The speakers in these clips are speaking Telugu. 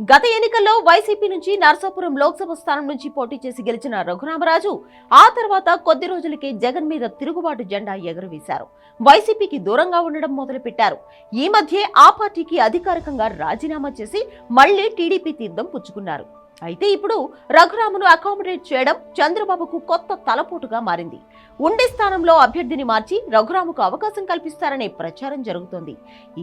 గత ఎన్నికల్లో వైసీపీ నుంచి నర్సాపురం లోక్సభ స్థానం నుంచి పోటీ చేసి గెలిచిన రఘురామరాజు ఆ తర్వాత కొద్ది రోజులకే జగన్ మీద తిరుగుబాటు జెండా ఎగురవేశారు. వైసీపీకి దూరంగా ఉండడం మొదలుపెట్టారు. ఈ మధ్యే ఆ పార్టీకి అధికారికంగా రాజీనామా చేసి మళ్ళీ టీడీపీ తీర్థం పుచ్చుకున్నారు. అయితే ఇప్పుడు రఘురామును అకామిడేట్ చేయడం చంద్రబాబుకు కొత్త తలపోటుగా మారింది. ఉండే స్థానంలో అభ్యర్థిని మార్చి రఘురాముకు అవకాశం కల్పిస్తారనే ప్రచారం జరుగుతోంది.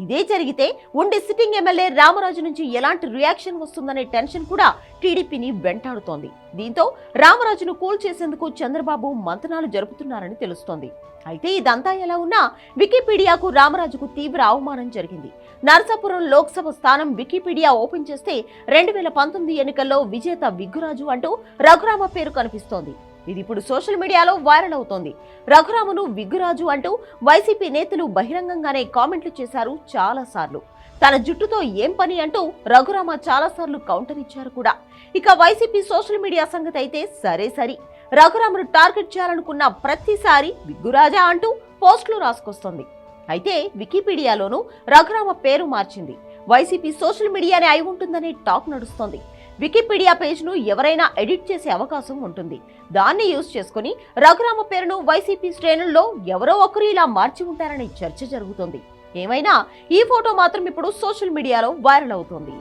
ఇదే జరిగితే ఉండే సిట్టింగ్ ఎమ్మెల్యే రామరాజు నుంచి ఎలాంటి రియాక్షన్ వస్తుందనే టెన్షన్ కూడా టీడీపీని వెంటాడుతోంది. దీంతో రామరాజును కూల్ చేసేందుకు చంద్రబాబు మంతనాలు జరుపుతున్నారని తెలుస్తోంది. అయితే ఇదంతా ఎలా ఉన్నా వికీపీడియాకు రామరాజుకు తీవ్ర అవమానం జరిగింది. నరసాపురం లోక్సభ స్థానం వికీపీడియా ఓపెన్ చేస్తే రెండు వేల పంతొమ్మిది ఎన్నికల్లో విజేత విగ్గురాజు అంటూ రఘురామ పేరు కనిపిస్తోంది. ఇది ఇప్పుడు సోషల్ మీడియాలో వైరల్ అవుతోంది. రఘురామును విగ్గురాజు అంటూ వైసీపీ నేతలు బహిరంగంగానే కామెంట్లు చేశారు చాలాసార్లు. తన జుట్టుతో ఏం పని అంటూ రఘురామ చాలాసార్లు కౌంటర్ ఇచ్చారు కూడా. ఇక వైసీపీ సోషల్ మీడియా సంగతి అయితే సరే సరి. రఘురామును టార్గెట్ చేయాలనుకున్న ప్రతిసారి విగ్గురాజా అంటూ పోస్టులు రాసుకొస్తోంది. అయితే వికీపీడియాలోనూ రఘురామ పేరు మార్చింది. వైసీపీ సోషల్ మీడియానే అయి ఉంటుందనే టాక్ నడుస్తోంది. వికీపీడియా పేజ్ను ఎవరైనా ఎడిట్ చేసే అవకాశం ఉంటుంది. దాన్ని యూజ్ చేసుకుని రఘురామ పేరును వైసీపీ శ్రేణుల్లో ఎవరో ఒకరు ఇలా మార్చి ఉంటారనే చర్చ జరుగుతోంది. ఏమైనా ఈ ఫోటో మాత్రం ఇప్పుడు సోషల్ మీడియాలో వైరల్ అవుతోంది.